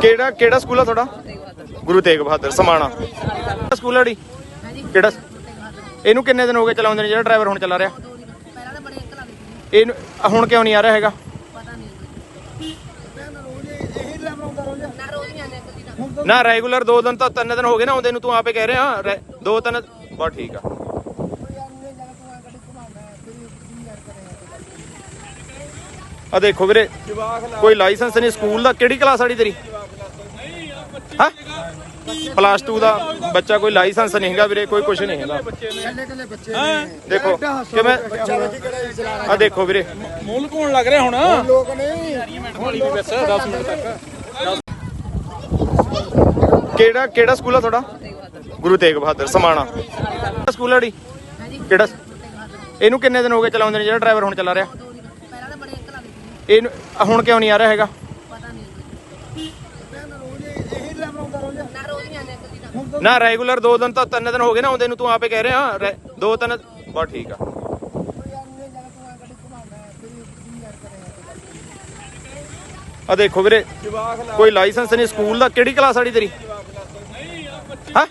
ਕਿਹੜਾ ਕਿਹੜਾ ਸਕੂਲ ਆ ਤੁਹਾਡਾ? ਗੁਰੂ ਤੇਗ ਬਹਾਦਰ, ਸਮਾਣਾ। ਸਕੂਲ ਆ ਕਿਹੜਾ ਇਹਨੂੰ ਕਿੰਨੇ ਦਿਨ ਹੋ ਗਏ ਚਲਾਉਂਦੇ ਨੇ? ਜਿਹੜਾ ਡਰਾਈਵਰ ਹੁਣ ਚਲਾ ਰਿਹਾ। ਇਹਨੂੰ, ਹੁਣ ਕਿਉਂ ਨਹੀਂ ਆ ਰਿਹਾ ਹੈਗਾ? ਨਾ, ਰੈਗੂਲਰ ਦੋ ਦਿਨ ਤਾਂ ਤਿੰਨ ਦਿਨ ਹੋ ਗਏ ਨਾ, ਆਉਂਦੇ ਨੂੰ ਤੂੰ ਆਪੇ ਕਹਿ ਰਿਹਾ, ਰੈ- ਦੋ ਤਿੰਨ, ਬਸ ਠੀਕ ਆ। ਆ ਦੇਖੋ ਵੀਰੇ, ਕੋਈ ਲਾਇਸੈਂਸ ਨਹੀਂ, ਸਕੂਲ ਦਾ ਕਿਹੜੀ ਕਲਾਸ ਆੜੀ ਤੇਰੀ? ਹਾਂ? ਪਲੱਸ 2 ਦਾ ਬੱਚਾ ਕੋਈ ਲਾਇਸੈਂਸ ਨਹੀਂ ਹੈਗਾ ਵੀਰੇ ਕੋਈ ਕੁਝ ਨਹੀਂ ਹੈਗਾ। ਦੇਖੋ ਕਿਵੇਂ? ਆ ਦੇਖੋ ਵੀਰੇ। ਮੁੱਲ ਕੋਣ ਲੱਗ ਰਿਹਾ ਹੁਣ? ਲੋਕ ਨਹੀਂ ਬਸ 10 ਮਿੰਟ ਤੱਕ। ਕਿਹੜਾ ਕਿਹੜਾ ਸਕੂਲ ਆ ਤੁਹਾਡਾ? ਗੁਰੂ ਤੇਗ ਬਹਾਦਰ ਸਮਾਣਾ। ਸਕੂਲ ਆ ਡੀ? ਕਿਹੜਾ ਇਹਨੂੰ ਕਿੰਨੇ ਦਿਨ ਹੋ ਗਏ ਚਲਾਉਂਦੇ ਨੇ? ਜਿਹੜਾ ਡਰਾਈਵਰ ਹੁਣ ਚਲਾ ਰਿਹਾ। ਇਹਨੂੰ ਹੁਣ ਕਿਉਂ ਨਹੀਂ ਆ ਰਿਹਾ ਹੈਗਾ? ਨਾ ਰੈਗੂਲਰ ਦੋ ਦਿਨ ਤਾਂ ਤਿੰਨ ਦਿਨ ਹੋ ਗਏ ਨਾ ਆਉਂਦੇ ਨੂੰ ਤੂੰ ਆਪੇ ਕਹਿ ਰਿਹਾ ਦੋ ਤਿੰਨ ਬਸ ਠੀਕ ਆ। ਆ ਦੇਖੋ ਵੀਰੇ ਕੋਈ ਲਾਇਸੈਂਸ ਨਹੀਂ ਸਕੂਲ ਦਾ ਕਿਹੜੀ ਕਲਾਸ ਆੜੀ ਤੇਰੀ? ਹਾਂ?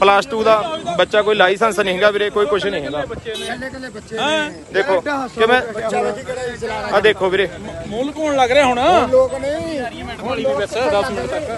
ਪਲੱਸ 2 ਦਾ ਬੱਚਾ ਕੋਈ ਲਾਇਸੈਂਸ ਨਹੀਂ ਹੈਗਾ ਵੀਰੇ ਕੋਈ ਕੁਝ ਨਹੀਂ ਹੈਗਾ। ਕੱਲੇ ਕੱਲੇ ਬੱਚੇ ਨੇ ਦੇਖੋ ਕਿਵੇਂ ਆ ਦੇਖੋ ਵੀਰੇ। ਮੁੱਲ ਕੋਣ ਲੱਗ ਰਿਹਾ ਹੁਣ। ਲੋਕ ਨਹੀਂ ਬਸ 10 ਮਿੰਟ ਤੱਕ।